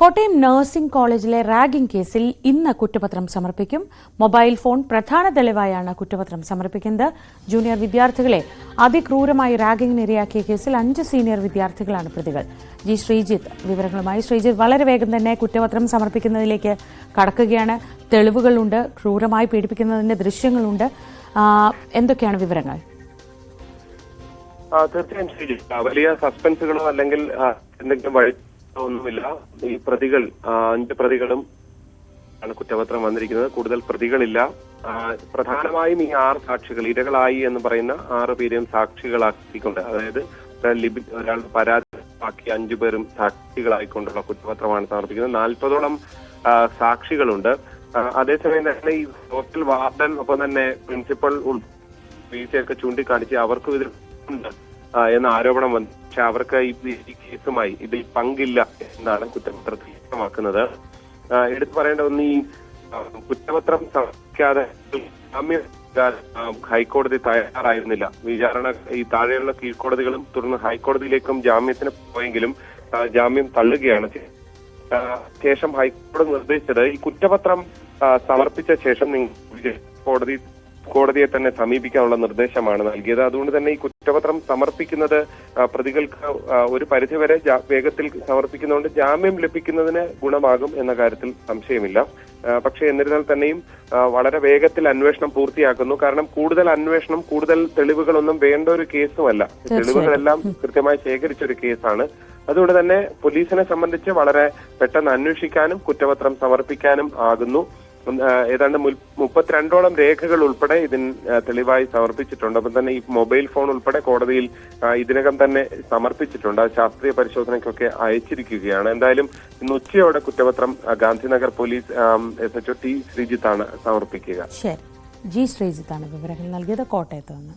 Kottayam nursing കോളേജിലെ ragging കേസിൽ ഇന്ന് കുറ്റപത്രം സമർപ്പിക്കും. മൊബൈൽ ഫോൺ പ്രധാന തെളിവായാണ് കുറ്റപത്രം സമർപ്പിക്കുന്നത്. ജൂനിയർ വിദ്യാർത്ഥികളെ അതിക്രൂരമായി റാഗിംഗിന് ഇരയാക്കിയ കേസിൽ അഞ്ച് സീനിയർ വിദ്യാർത്ഥികളാണ് പ്രതികൾ. ജി ശ്രീജിത്ത് വിവരങ്ങളുമായി ശ്രീജിത്ത് വളരെ വേഗം തന്നെ കുറ്റപത്രം സമർപ്പിക്കുന്നതിലേക്ക് കടക്കുകയാണ്. തെളിവുകളുണ്ട് ക്രൂരമായി പീഡിപ്പിക്കുന്നതിന്റെ ദൃശ്യങ്ങളുണ്ട്. എന്തൊക്കെയാണ് വിവരങ്ങൾ? തീർച്ചയായും വലിയ സസ്പെൻസുകളോ അല്ലെങ്കിൽ എന്തെങ്കിലും വഴി ഒന്നുമില്ല. ഈ പ്രതികൾ അഞ്ച് പ്രതികളും ആണ് കുറ്റപത്രം വന്നിരിക്കുന്നത്. കൂടുതൽ പ്രതികളില്ല. പ്രധാനമായും ഈ ആറ് സാക്ഷികൾ ഇരകളായി എന്ന് പറയുന്ന ആറ് പേരെയും സാക്ഷികളാക്കിക്കൊണ്ട് അതായത് ലിബി ഒരാൾ പരാതി ബാക്കി അഞ്ചു പേരും സാക്ഷികളായിക്കൊണ്ടുള്ള കുറ്റപത്രമാണ് സമർപ്പിക്കുന്നത്. നാൽപ്പതോളം സാക്ഷികളുണ്ട്. അതേസമയം തന്നെ ഈ ഹോസ്റ്റൽ വാർഡൻ ഒപ്പം തന്നെ പ്രിൻസിപ്പൽ വീഴ്ചയൊക്കെ ചൂണ്ടിക്കാണിച്ച് അവർക്കും ഇതിൽ എന്ന ആരോപണം വന്നു. പക്ഷെ അവർക്ക് ഈ കേസുമായി ഇതിൽ പങ്കില്ല എന്നാണ് കുറ്റപത്രത്തിൽ വ്യക്തമാക്കുന്നത്. എടുത്തു പറയേണ്ട ഒന്ന് ഈ കുറ്റപത്രം സമർപ്പിക്കാതെ ഹൈക്കോടതി തയ്യാറായിരുന്നില്ല. വിചാരണ ഈ താഴെയുള്ള കീഴ്ക്കോടതികളും തുടർന്ന് ഹൈക്കോടതിയിലേക്കും ജാമ്യത്തിന് പോയെങ്കിലും ജാമ്യം തള്ളുകയാണ് ശേഷം ഹൈക്കോടതി നിർദ്ദേശിച്ചത് ഈ കുറ്റപത്രം സമർപ്പിച്ച ശേഷം നിങ്ങൾ കോടതി കോടതിയെ തന്നെ സമീപിക്കാനുള്ള നിർദ്ദേശമാണ് നൽകിയത്. അതുകൊണ്ട് തന്നെ ഈ കുറ്റപത്രം സമർപ്പിക്കുന്നത് പ്രതികൾക്ക് ഒരു പരിധിവരെ വേഗത്തിൽ സമർപ്പിക്കുന്നതുകൊണ്ട് ജാമ്യം ലഭിക്കുന്നതിന് ഗുണമാകും എന്ന കാര്യത്തിൽ സംശയമില്ല. പക്ഷേ എന്നിരുന്നാൽ തന്നെയും വളരെ വേഗത്തിൽ അന്വേഷണം പൂർത്തിയാക്കുന്നു. കാരണം കൂടുതൽ അന്വേഷണം കൂടുതൽ തെളിവുകളൊന്നും വേണ്ട ഒരു കേസുമല്ല തെളിവുകളെല്ലാം കൃത്യമായി ശേഖരിച്ച ഒരു കേസാണ്. അതുകൊണ്ട് തന്നെ പോലീസിനെ സംബന്ധിച്ച് വളരെ പെട്ടെന്ന് അന്വേഷിക്കാനും കുറ്റപത്രം സമർപ്പിക്കാനും ആകുന്നു. ഏതാണ്ട് മുപ്പത്തിരണ്ടോളം രേഖകൾ ഉൾപ്പെടെ ഇതിന് തെളിവായി സമർപ്പിച്ചിട്ടുണ്ട്. അപ്പം തന്നെ ഈ മൊബൈൽ ഫോൺ ഉൾപ്പെടെ കോടതിയിൽ ഇതിനകം തന്നെ സമർപ്പിച്ചിട്ടുണ്ട്. ശാസ്ത്രീയ പരിശോധനയ്ക്കൊക്കെ അയച്ചിരിക്കുകയാണ്. എന്തായാലും ഇന്ന് ഉച്ചയോടെ കുറ്റപത്രം Gandhinagar police S H O T ശ്രീജിത്താണ് സമർപ്പിക്കുക. ജി ശ്രീജിത്താണ് വിവരങ്ങൾ നൽകിയത്. കോട്ടയത്ത് നിന്ന്.